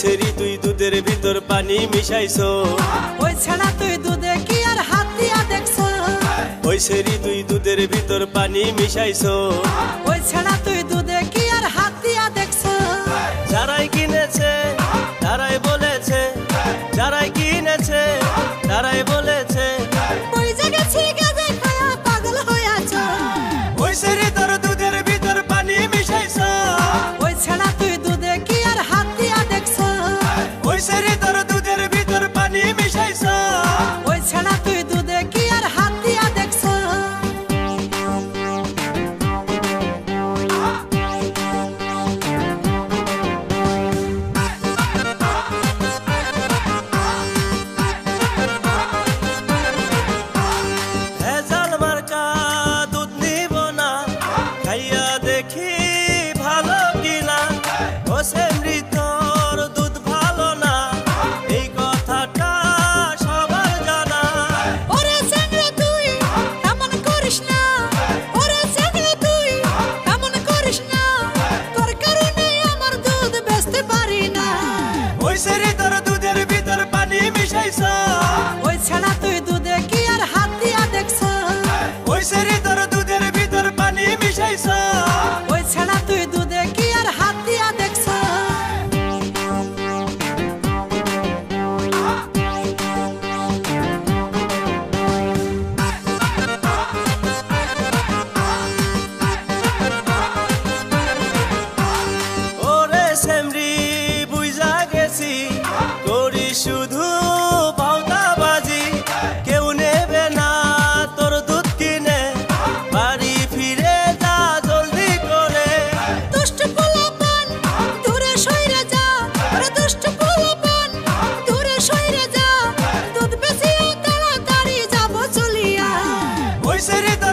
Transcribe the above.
সেরি তুই দুধের ভিতর পানি মিশাইছো। ওই ছাড়া তুই দুধে কি আর হাত দিয়া দেখছ? ওই সেরি তুই দুধের ভিতর পানি মিশাইছো। ওই ছাড়া তুই seré